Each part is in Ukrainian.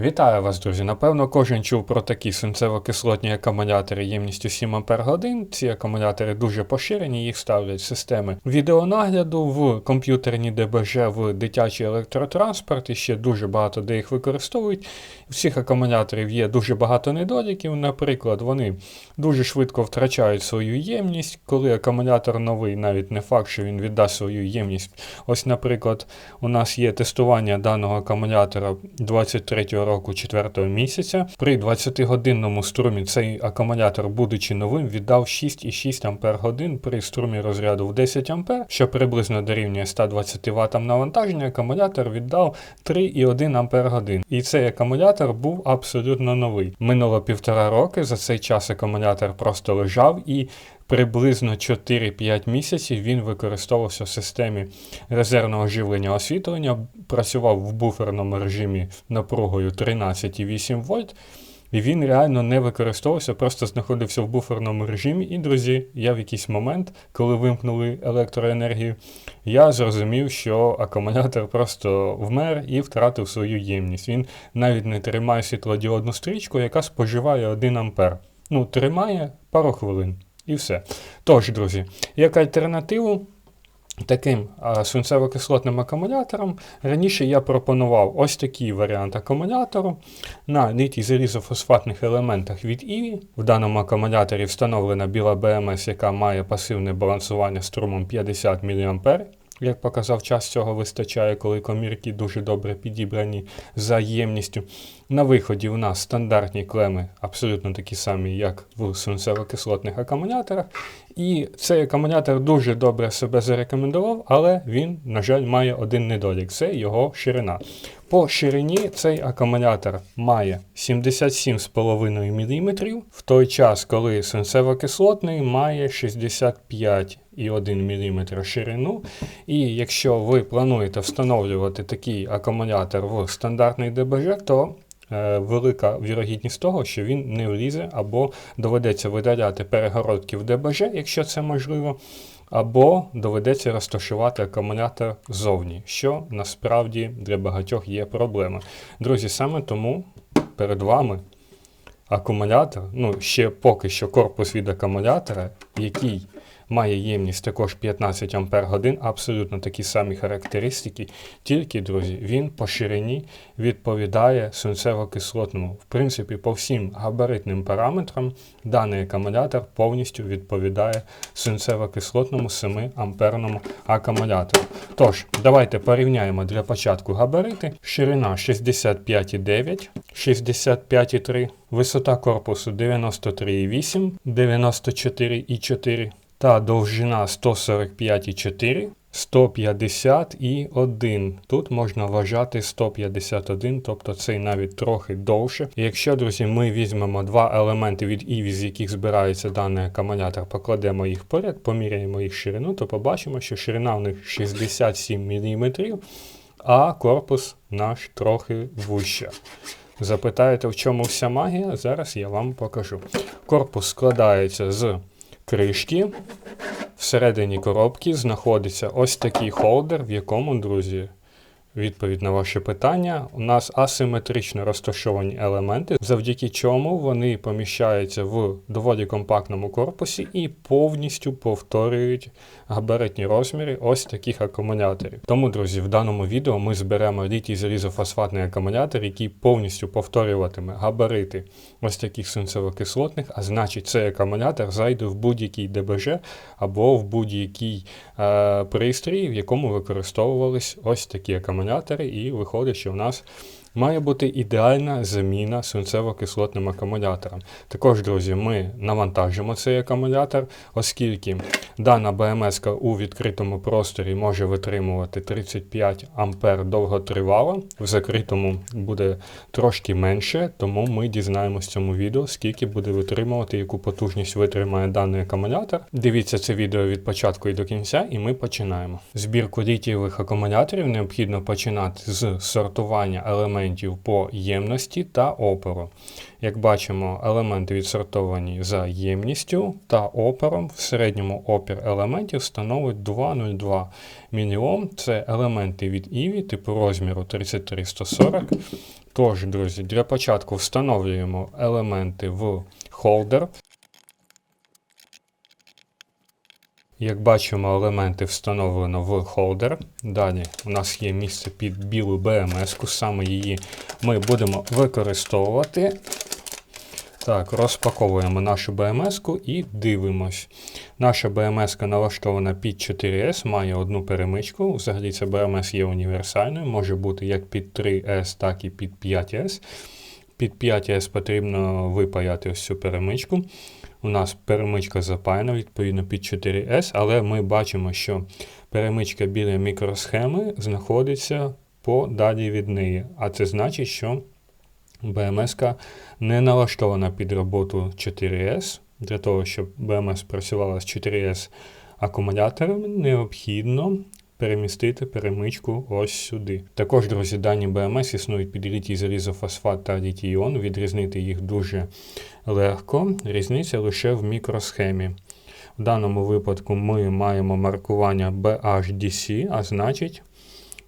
Вітаю вас, друзі! Напевно, кожен чув про такі свинцево-кислотні акумулятори ємністю 7 Ах. Ці акумулятори дуже поширені, їх ставлять в системи відеонагляду в комп'ютерні ДБЖ, в дитячий електротранспорт і ще дуже багато де їх використовують. У цих акумуляторів є дуже багато недоліків. Наприклад, вони дуже швидко втрачають свою ємність. Коли акумулятор новий, навіть не факт, що він віддасть свою ємність. Ось, наприклад, у нас є тестування даного акумулятора 23 року 4 місяця. При 20-годинному струмі цей акумулятор, будучи новим, віддав 6,6 Ах при струмі розряду в 10 А, що приблизно дорівнює 120 Вт навантаження, акумулятор віддав 3,1 Ах. І цей акумулятор був абсолютно новий. Минуло півтора роки, за цей час акумулятор просто лежав і приблизно 4-5 місяців він використовувався в системі резервного живлення освітлення, працював в буферному режимі напругою 13,8 вольт. І він реально не використовувався, просто знаходився в буферному режимі. І, друзі, я в якийсь момент, коли вимкнули електроенергію, я зрозумів, що акумулятор просто вмер і втратив свою ємність. Він навіть не тримає світлодіодну стрічку, яка споживає 1 ампер. Ну, тримає пару хвилин. І все. Тож, друзі, як альтернативу таким свинцево-кислотним акумулятором, раніше я пропонував ось такий варіант акумулятору на літій залізофосфатних елементах від ІВІ. В даному акумуляторі встановлена біла БМС, яка має пасивне балансування струмом 50 мА. Як показав час, цього вистачає, коли комірки дуже добре підібрані за ємністю. На виході у нас стандартні клеми, абсолютно такі самі, як в свинцево-кислотних акумуляторах. І цей акумулятор дуже добре себе зарекомендував, але він, на жаль, має один недолік це його ширина. По ширині цей акумулятор має 77,5 мм, в той час, коли свинцево-кислотний має 65,1 мм ширину. І якщо ви плануєте встановлювати такий акумулятор в стандартний ДБЖ, то велика вірогідність того, що він не влізе, або доведеться видаляти перегородки в ДБЖ, якщо це можливо, або доведеться розташувати акумулятор ззовні, що насправді для багатьох є проблема. Друзі, саме тому перед вами акумулятор, ну ще поки що корпус від акумулятора, який має ємність також 15 Ампер годин, абсолютно такі самі характеристики. Тільки, друзі, він по ширині відповідає свинцево-кислотному. В принципі, по всім габаритним параметрам даний акумулятор повністю відповідає свинцево-кислотному 7 амперному акумулятору. Тож, давайте порівняємо для початку габарити. Ширина 65,9, 65,3, висота корпусу 93,8, 94,4 та довжина 145,4, 151. Тут можна вважати 151, тобто цей навіть трохи довше. І якщо, друзі, ми візьмемо два елементи від ІВІ, з яких збирається даний акумулятор, покладемо їх поряд, поміряємо їх ширину, то побачимо, що ширина в них 67 мм, а корпус наш трохи вуща. Запитаєте, в чому вся магія? Зараз я вам покажу. Корпус складається з кришки. Всередині коробки знаходиться ось такий холдер, в якому, друзі, відповідь на ваше питання. У нас асиметрично розташовані елементи, завдяки чому вони поміщаються в доволі компактному корпусі і повністю повторюють габаритні розміри ось таких акумуляторів. Тому, друзі, в даному відео ми зберемо літій залізофосфатний акумулятор, який повністю повторюватиме габарити ось таких свинцево-кислотних, а значить, цей акумулятор зайде в будь-який ДБЖ або в будь-який е, пристрій, в якому використовувались ось такі акумулятори, і виходить, що в нас має бути ідеальна заміна свинцево-кислотним акумулятором. Також, друзі, ми навантажимо цей акумулятор, оскільки дана БМС у відкритому просторі може витримувати 35 А довготривало, в закритому буде трошки менше, тому ми дізнаємося в цьому відео, скільки буде витримувати, яку потужність витримає даний акумулятор. Дивіться це відео від початку і до кінця, і ми починаємо. Збірку літієвих акумуляторів необхідно починати з сортування елементів елементів по ємності та опору. Як бачимо, елементи відсортовані за ємністю та опором. В середньому опір елементів становить 2,02 мільйом. Це елементи від ІВІ типу розміру 33140. Тож, друзі, для початку встановлюємо елементи в холдер. Як бачимо, елементи встановлено в холдер. Далі у нас є місце під білу BMS, саме її ми будемо використовувати. Так, розпаковуємо нашу BMS і дивимось. Наша BMS налаштована під 4S, має одну перемичку. Взагалі ця BMS є універсальною, може бути як під 3S, так і під 5S. Під 5S потрібно випаяти ось цю перемичку. У нас перемичка запаяна, відповідно, під 4S, але ми бачимо, що перемичка біля мікросхеми знаходиться подалі від неї. А це значить, що BMS не налаштована під роботу 4S. Для того, щоб BMS працювала з 4S акумуляторами, необхідно перемістити перемичку ось сюди. Також, друзі, дані BMS існують під літій залізофосфат та літій. Відрізнити їх дуже легко. Різниця лише в мікросхемі. В даному випадку ми маємо маркування BHDC, а значить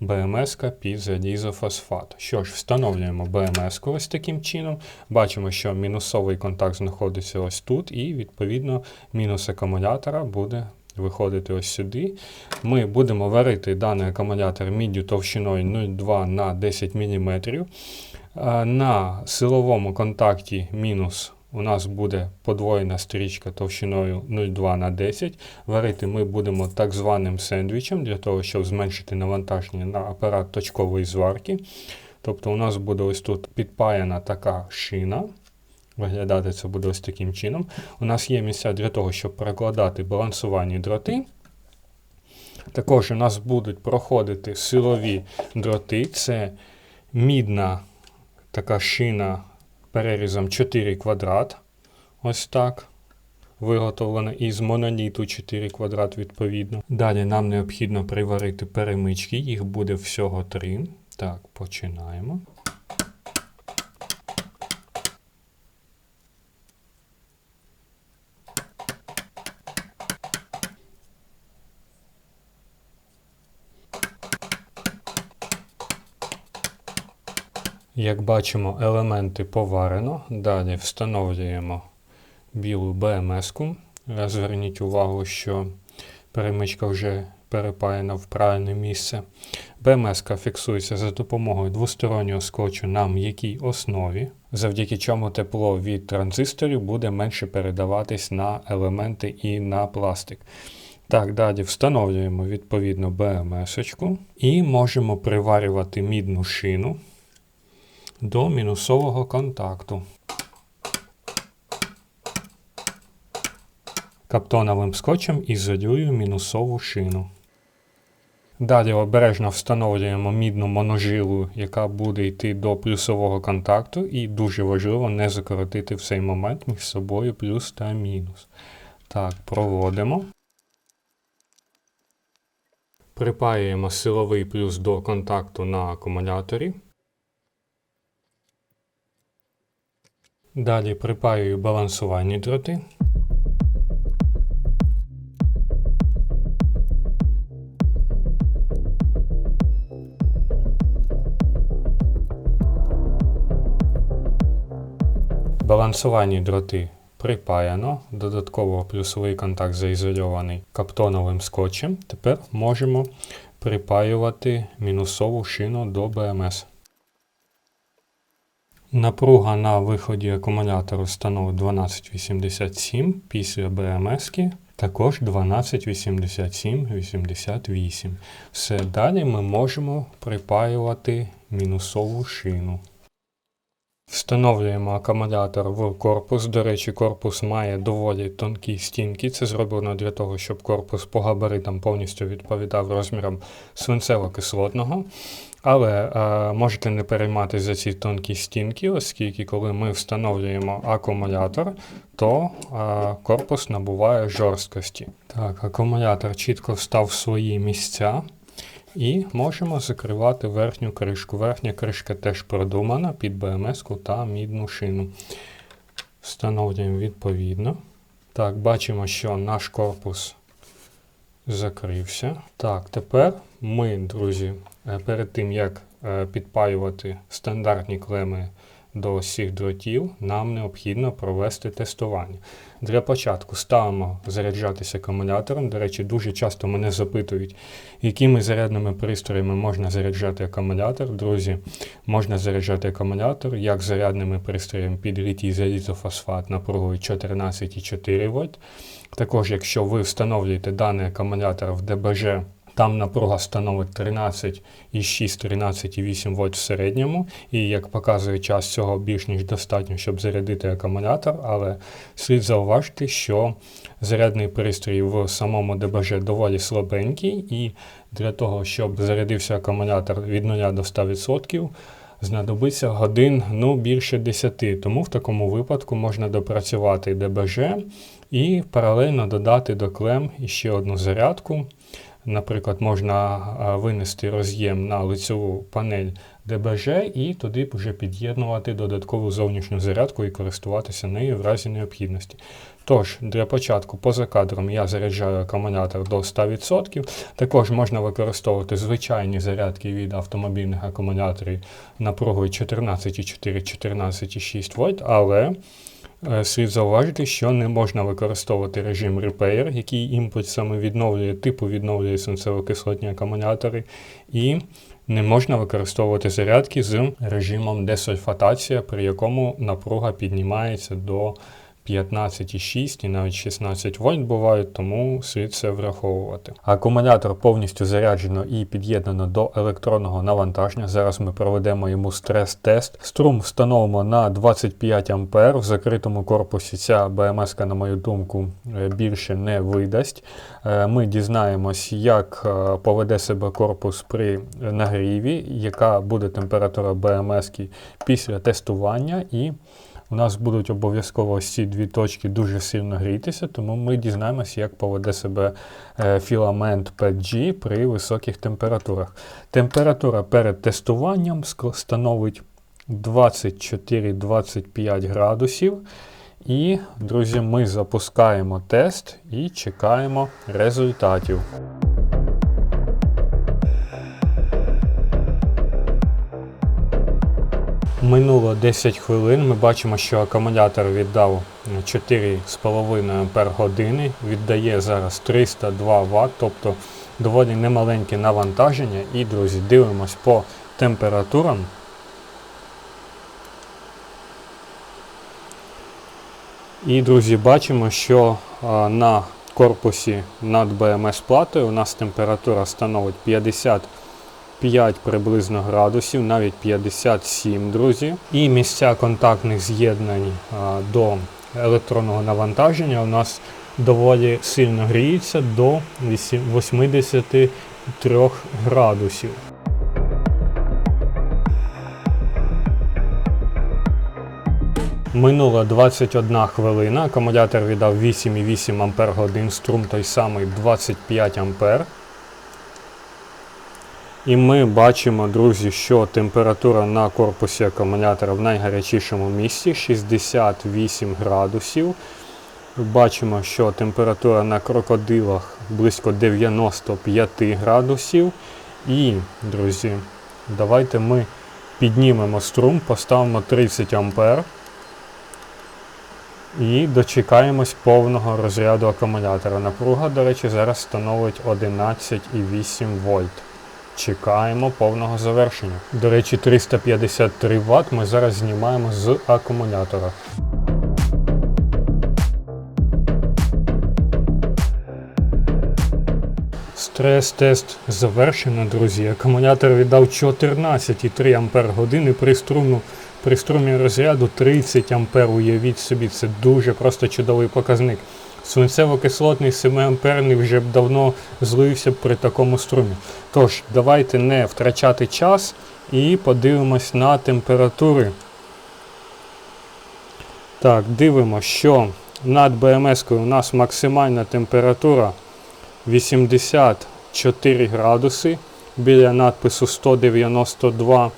BMS під залізофосфат. Що ж, встановлюємо BMS ось таким чином. Бачимо, що мінусовий контакт знаходиться ось тут, і, відповідно, мінус акумулятора буде виходити ось сюди. Ми будемо варити даний акумулятор міддю товщиною 0,2 на 10 мм. На силовому контакті мінус у нас буде подвоєна стрічка товщиною 0,2 на 10. Варити ми будемо так званим сендвічем, для того, щоб зменшити навантаження на апарат точкової зварки. Тобто у нас буде ось тут підпаяна така шина. Виглядати це буде ось таким чином. У нас є місця для того, щоб перекладати балансувальні дроти. Також у нас будуть проходити силові дроти. Це мідна така шина перерізом 4 квадрат. Ось так. Виготовлена із моноліту 4 квадрат відповідно. Далі нам необхідно приварити перемички, їх буде всього 3. Так, починаємо. Як бачимо, елементи поварено. Далі встановлюємо білу BMS-ку. Зверніть увагу, що перемичка вже перепаяна в правильне місце. BMS фіксується за допомогою двостороннього скотчу на м'якій основі, завдяки чому тепло від транзисторів буде менше передаватись на елементи і на пластик. Так, далі встановлюємо відповідно BMS і можемо приварювати мідну шину до мінусового контакту. Каптоновим скотчем ізолюю мінусову шину. Далі обережно встановлюємо мідну моножилу, яка буде йти до плюсового контакту, і дуже важливо не закоротити в цей момент між собою плюс та мінус. Так, проводимо. Припаюємо силовий плюс до контакту на акумуляторі. Далі припаюю балансувальні дроти. Балансувальні дроти припаяно, додатково плюсовий контакт заізольований каптоновим скотчем. Тепер можемо припаювати мінусову шину до БМС. Напруга на виході акумулятору становить 1287 після БМС. Також 1287-88. Все далі ми можемо припаювати мінусову шину. Встановлюємо акумулятор в корпус. До речі, корпус має доволі тонкі стінки. Це зроблено для того, щоб корпус по габаритам повністю відповідав розмірам свинцево-кислотного. Але е, можете не перейматися за ці тонкі стінки, оскільки, коли ми встановлюємо акумулятор, то е, корпус набуває жорсткості. Так, акумулятор чітко встав в свої місця. І можемо закривати верхню кришку. Верхня кришка теж продумана під БМС-ку та мідну шину. Встановлюємо відповідно. Так, бачимо, що наш корпус закрився. Так, тепер ми, друзі, е, перед тим як е, підпаювати стандартні клеми до всіх дротів, нам необхідно провести тестування. Для початку ставимо заряджатися акумулятором. До речі, дуже часто мене запитують, якими зарядними пристроями можна заряджати акумулятор. Друзі, можна заряджати акумулятор як зарядними пристроями під літій залізофосфат напругою 14,4 вольт. Також, якщо ви встановлюєте даний акумулятор в ДБЖ, там напруга становить 13,6-13,8 вольт в середньому, і як показує час, цього більш ніж достатньо, щоб зарядити акумулятор, але слід зауважити, що зарядний пристрій в самому ДБЖ доволі слабенький, і для того, щоб зарядився акумулятор від 0 до 100%, знадобиться годин ну, більше 10. Тому в такому випадку можна допрацювати ДБЖ і паралельно додати до клем ще одну зарядку. Наприклад, можна винести роз'єм на лицеву панель ДБЖ і туди вже під'єднувати додаткову зовнішню зарядку і користуватися нею в разі необхідності. Тож, для початку, поза кадром я заряджаю акумулятор до 100%. Також можна використовувати звичайні зарядки від автомобільних акумуляторів напругою 14,4-14,6 вольт, але Е, слід зауважити, що не можна використовувати режим Repair, який імпульс саме відновлює, типу відновлює сенцево-кислотні акумулятори, і не можна використовувати зарядки з режимом десульфатація, при якому напруга піднімається до 15,6 і навіть 16 вольт бувають, тому слід це враховувати. Акумулятор повністю заряджено і під'єднано до електронного навантаження. Зараз ми проведемо йому стрес-тест. Струм встановимо на 25 А. В закритому корпусі ця БМС, на мою думку, е, більше не видасть. Е, ми дізнаємось, як е, поведе себе корпус при нагріві, яка буде температура БМС після тестування. і у нас будуть обов'язково ось ці дві точки дуже сильно грітися, тому ми дізнаємося, як поведе себе е, філамент 5G при високих температурах. Температура перед тестуванням становить 24-25 градусів. І, друзі, ми запускаємо тест і чекаємо результатів. Минуло 10 хвилин. Ми бачимо, що акумулятор віддав 4,5 Ах, віддає зараз 302 Вт, тобто доволі немаленьке навантаження. І, друзі, дивимось по температурам. І, друзі, бачимо, що на корпусі над БМС платою у нас температура становить 50 5 приблизно градусів, навіть 57, друзі. І місця контактних з'єднань до електронного навантаження у нас доволі сильно гріється до 83 градусів. Минула 21 хвилина, акумулятор віддав 8,8 Ах, струм той самий 25 А. І ми бачимо, друзі, що температура на корпусі акумулятора в найгарячішому місці 68 градусів. Бачимо, що температура на крокодилах близько 95 градусів. І, друзі, давайте ми піднімемо струм, поставимо 30 А. І дочекаємось повного розряду акумулятора. Напруга, до речі, зараз становить 11,8 вольт. Чекаємо повного завершення. До речі, 353 Вт ми зараз знімаємо з акумулятора. Стрес-тест завершено, друзі. Акумулятор віддав 14,3 Ах при струму, при струмі розряду 30 А. Уявіть собі, це дуже просто чудовий показник. Свинцево-кислотний 7-амперний вже б давно злився при такому струмі. Тож, давайте не втрачати час і подивимось на температури. Так, дивимося, що над БМС у нас максимальна температура 84 градуси. Біля надпису 192.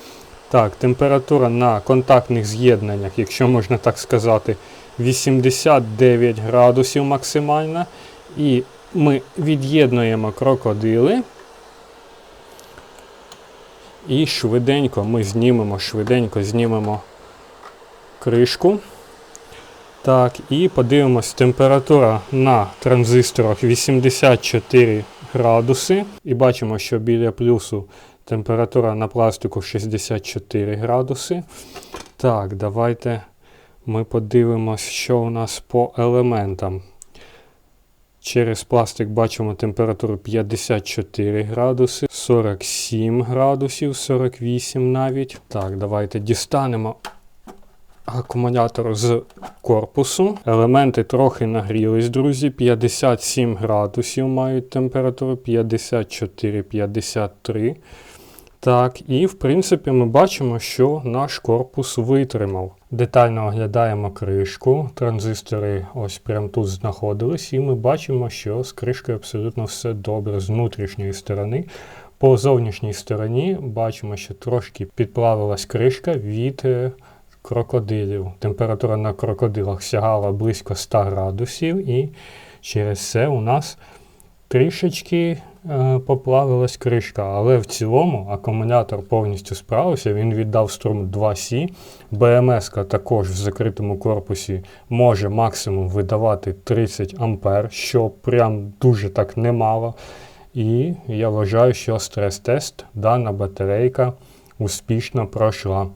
Так, температура на контактних з'єднаннях, якщо можна так сказати, 89 градусів максимальна. І ми від'єднуємо крокодили. І швиденько ми знімемо, швиденько знімемо кришку. Так, і подивимось, температура на транзисторах 84 градуси. І бачимо, що біля плюсу температура на пластику 64 градуси. Так, давайте ми подивимось, що у нас по елементам. Через пластик бачимо температуру 54 градуси, 47 градусів, 48 навіть. Так, давайте дістанемо акумулятор з корпусу. Елементи трохи нагрілись, друзі. 57 градусів мають температуру, 54-53. Так, і в принципі ми бачимо, що наш корпус витримав. Детально оглядаємо кришку. Транзистори ось прямо тут знаходились, і ми бачимо, що з кришкою абсолютно все добре з внутрішньої сторони. По зовнішній стороні бачимо, що трошки підплавилась кришка від е, крокодилів. Температура на крокодилах сягала близько 100 градусів, і через це у нас трішечки поплавилась кришка. Але в цілому акумулятор повністю справився, він віддав струм 2С. БМС також в закритому корпусі може максимум видавати 30 А, що прям дуже так немало. І я вважаю, що стрес-тест дана батарейка успішно пройшла.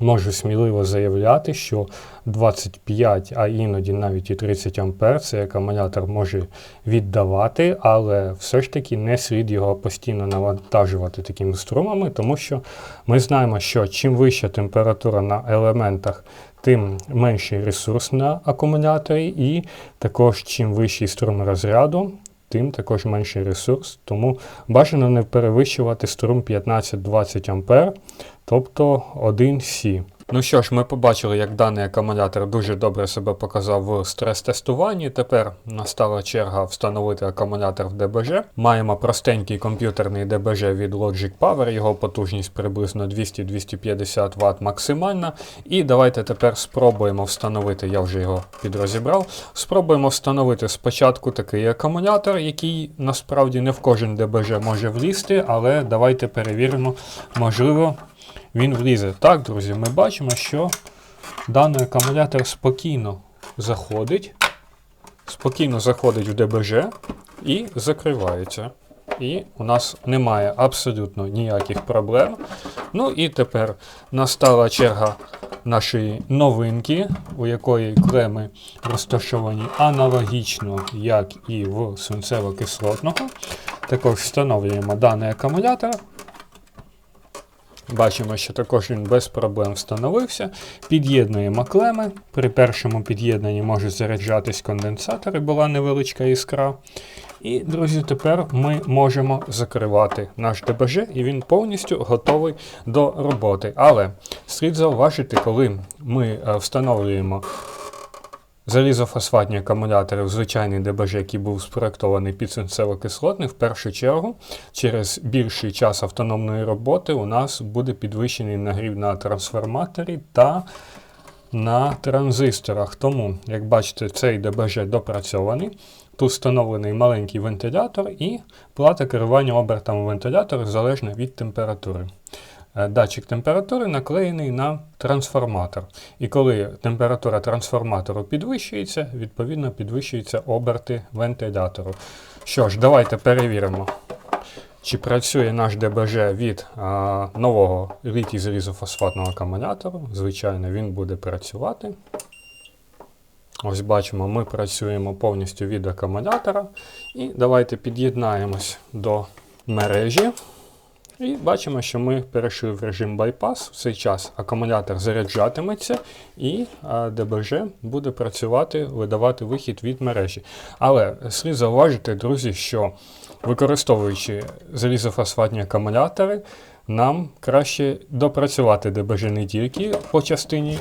Можу сміливо заявляти, що 25, а іноді навіть і 30 А цей акумулятор може віддавати, але все ж таки не слід його постійно навантажувати такими струмами, тому що ми знаємо, що чим вища температура на елементах, тим менший ресурс на акумуляторі, і також чим вищий струм розряду, тим також менший ресурс. Тому бажано не перевищувати струм 15-20 А, тобто 1 С. Ну що ж, ми побачили, як даний акумулятор дуже добре себе показав в стрес-тестуванні. Тепер настала черга встановити акумулятор в ДБЖ. Маємо простенький комп'ютерний ДБЖ від Logic Power, його потужність приблизно 200-250 Вт максимальна. І давайте тепер спробуємо встановити, я вже його підрозібрав. Спробуємо встановити спочатку такий акумулятор, який насправді не в кожен ДБЖ може влізти, але давайте перевіримо, можливо він влізе. Так, друзі, ми бачимо, що даний акумулятор спокійно заходить, спокійно заходить в ДБЖ і закривається. І у нас немає абсолютно ніяких проблем. Ну і тепер настала черга нашої новинки, у якої клеми розташовані аналогічно, як і в свинцево-кислотного. Також встановлюємо даний акумулятор. Бачимо, що також він без проблем встановився. Під'єднуємо клеми. При першому під'єднанні можуть заряджатись конденсатори, була невеличка іскра. І, друзі, тепер ми можемо закривати наш ДБЖ, і він повністю готовий до роботи. Але слід зауважити, коли ми е, встановлюємо Залізофосфатні акумулятори в звичайний ДБЖ, який був спроектований під свинцево-кислотний, в першу чергу, через більший час автономної роботи у нас буде підвищений нагрів на трансформаторі та на транзисторах. Тому, як бачите, цей ДБЖ допрацьований. Тут встановлений маленький вентилятор і плата керування обертами вентилятора залежна від температури. Е, датчик температури наклеєний на трансформатор. І коли температура трансформатору підвищується, відповідно підвищуються оберти вентилятору. Що ж, давайте перевіримо, чи працює наш ДБЖ від а, нового літій залізофосфатного акумулятору. Звичайно, він буде працювати. Ось бачимо, ми працюємо повністю від акумулятора. І давайте під'єднаємось до мережі. І бачимо, що ми перейшли в режим байпас. В цей час акумулятор заряджатиметься і ДБЖ буде працювати, видавати вихід від мережі. Але слід зауважити, друзі, що використовуючи залізофосфатні акумулятори, нам краще допрацювати ДБЖ не тільки по частині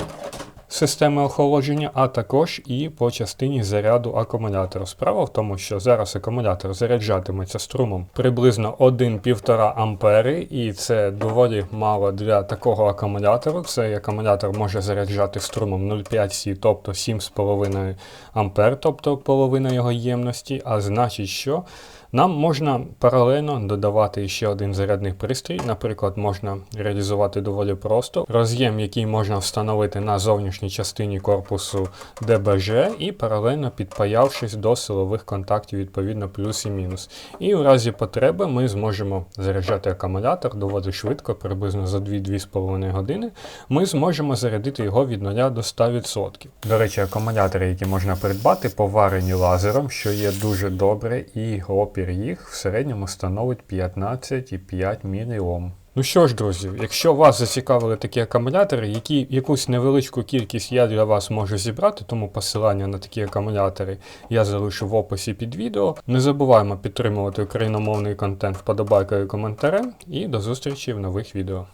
системи охолодження, а також і по частині заряду акумулятора. Справа в тому, що зараз акумулятор заряджатиметься струмом приблизно 1,5 ампери, і це доволі мало для такого акумулятору. Цей акумулятор може заряджати струмом 0,5 С, тобто 7,5 ампер, тобто половина його ємності. А значить, що нам можна паралельно додавати ще один зарядний пристрій. Наприклад, можна реалізувати доволі просто роз'єм, який можна встановити на зовнішній частині корпусу ДБЖ, і паралельно підпаявшись до силових контактів, відповідно, плюс і мінус. І в разі потреби ми зможемо заряджати акумулятор доволі швидко, приблизно за 2-2,5 години. Ми зможемо зарядити його від 0 до 100%. До речі, акумулятори, які можна придбати, поварені лазером, що є дуже добре, і опір їх в середньому становить 15,5 мОм. Ну що ж, друзі, якщо вас зацікавили такі акумулятори, які якусь невеличку кількість я для вас можу зібрати, тому посилання на такі акумулятори я залишу в описі під відео. Не забуваємо підтримувати україномовний контент вподобайкою і коментарем. І до зустрічі в нових відео.